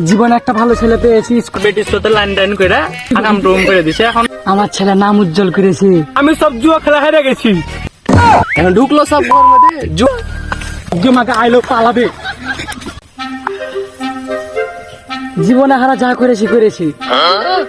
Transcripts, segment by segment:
জীবনে একটা ভালো ছেলে পেয়েছি বেটির সাথে লাইন টাইন করে আকাম টুম করে দিছে এখন আমার ছেলে নাম উজ্জ্বল করেছে। আমি সব জুয়া খেলা হেরে গেছি। এখন ঢুকলো সব ঘর মধ্যে জু- জমাকে আইলো পালাবে জীবনে হারা যা করেছি করেছি।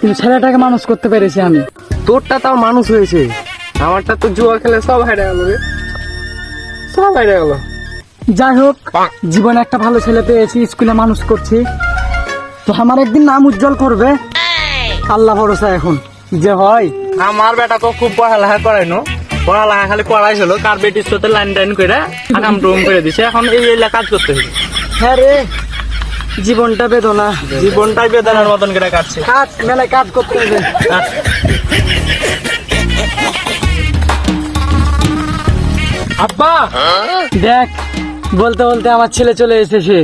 কিন্তু ছেলেটাকে মানুষ করতে পেরেছি আমি। তোরটা তাও মানুষ হয়েছে। আমারটা তো জুয়া খেলে সব হেরে গেল রে। সব হেরে গেল। যাই হোক জীবনে একটা ভালো ছেলে পেয়েছি স্কুলে মানুষ করছি। তো আমার একদিন নাম উজ্জ্বল করবে। আল্লাহ ভরসা এখন। যে হয়। আমার বেটা তো খুব পড়ালেখা করাইনো পড়ালেখা খালি করাইছিল কার বেটির সাথে লাইন টাইন করে আকাম টুম করে দিছে। এখন এই এলাকা কাজ করতে হবে হ্যাঁ রে জীবনটা বেদনা। জীবনটাই বেদনার মতন করে কাটছে। কাজ মেলায় কাজ করতে হবে। আব্বা! দেখ বলতে বলতে আমার ছেলে চলে এসেছে।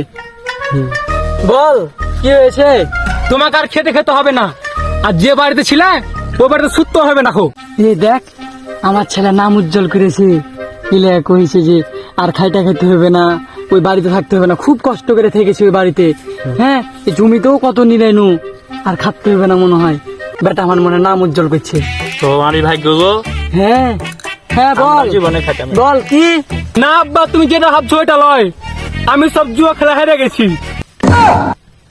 বল। কি হয়েছে? তোমাকে আর খেতে খেতে হবে না। আর যে বাড়িতে ছিলে ও বাড়িতে সুত্ত হবে না খো এই দেখ আমার ছেলে নাম উজ্জ্বল করেছে। ইলে কইছে যে আর খাইটা খেতে হবে না ওই বাড়িতে থাকতে হবে না। খুব কষ্ট করে থেকেছে ওই বাড়িতে। হ্যাঁ এই জমিতেও কত নিলেনু আর খাটতে হবে না মনে হয়। বেটা আমার মনে হয় নাম উজ্জ্বল করছে তোমারই ভাগ্য গো। হ্যাঁ হ্যাঁ বল। জীবনে না। বল কি? না আব্বা তুমি যেটা ভাবছ এটা লয়। আমি সব জুয়া খেলা হেরে গেছি।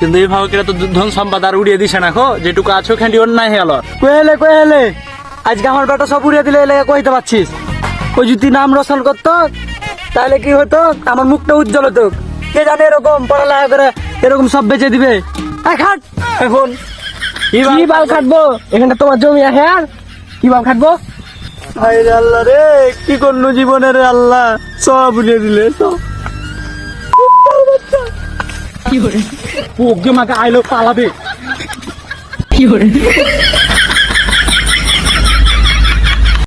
কিন্তু এইভাবে করে তো ধন সম্পদ আর উড়িয়ে দিছে না খো যেটুকু আছো খান্ডি অন্যায় হয়ে গেল কয়েলে কয়েলে আজকে আমার বেটা সব উড়িয়ে দিলে এলাকা কইতে পারছিস? ওই যদি নাম রোশন করতো তাহলে কি হতো আমার মুখটা উজ্জ্বল হতো কে জানে এরকম পড়ালেখা করে এরকম সব বেঁচে দিবে? এই খাট এখন কি বাল খাটবো? এখানে তোমার জমি আছে আর কি বাল খাটবো? আল্লাহ রে কি করল জীবনের আল্লাহ? সব উড়িয়ে দিলে সব। ওকে মাকে আইলো পালাবে।